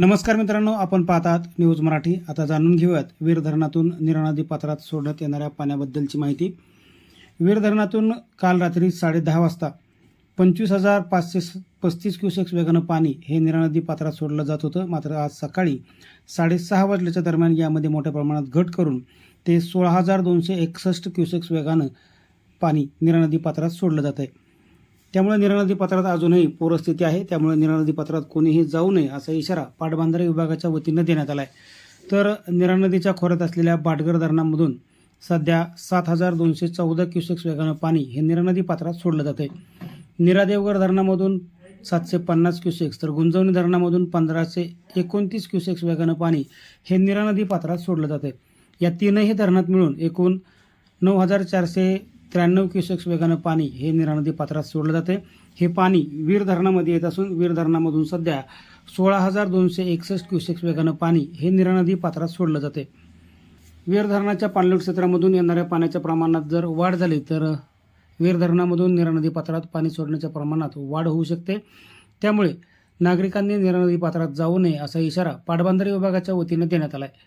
नमस्कार मित्रांनो आपण पाहतात न्यूज मराठी. आता जाणून घेऊयात वीर धरणातून निरा नदी पात्रात सोडण्यात येणाऱ्या पाण्याबद्दलची माहिती. वीर धरणातून काल रात्री साडेदहा वाजता पंचवीस हजार पाचशे स- पस्तीस क्युसेक्स वेगानं पाणी हे निरा नदी पात्रात सोडलं जात होतं. मात्र आज सकाळी साडेसहा वाजल्याच्या दरम्यान यामध्ये मोठ्या प्रमाणात घट करून ते सोळा हजार दोनशे एकसष्ट क्युसेक्स वेगानं पाणी निरा नदी पात्रात सोडलं जात आहे. त्यामुळे निरानदी पत्रात पात्रात अजूनही पूरस्थिती आहे. त्यामुळे निरानदी पत्रात पात्रात कोणीही जाऊ नये असा इशारा पाटबंधारे विभागाच्या वतीनं देण्यात आला आहे तर निरानदीच्या खोऱ्यात असलेल्या बाटगर धरणामधून सध्या सात हजार दोनशे चौदा क्युसेक्स वेगानं पाणी हे निरानदी पात्रात सोडलं जात आहे निरादेवगर धरणामधून सातशे पन्नास क्युसेक्स तर गुंजवणी धरणामधून पंधराशे एकोणतीस क्युसेक्स वेगानं पाणी हे निरानदी पात्रात सोडलं जाते या तीनही धरणात मिळून एकूण नऊ हजार चारशे त्र्याण्णव क्युसेक्स वेगानं पाणी हे निरा नदी पात्रात सोडलं जाते. हे पाणी वीर धरणामध्ये येत असून वीर धरणामधून सध्या सोळा हजार दोनशे एकसष्ट क्युसेक्स वेगानं पाणी हे निरा नदी पात्रात सोडलं जाते. वीर धरणाच्या पाणलोट क्षेत्रामधून येणाऱ्या पाण्याच्या प्रमाणात जर वाढ झाली तर वीर धरणामधून निरा नदी पात्रात पाणी सोडण्याच्या प्रमाणात वाढ होऊ शकते. त्यामुळे नागरिकांनी निरा नदी पात्रात जाऊ नये असा इशारा पाटबंधारे विभागाच्या वतीनं देण्यात आला आहे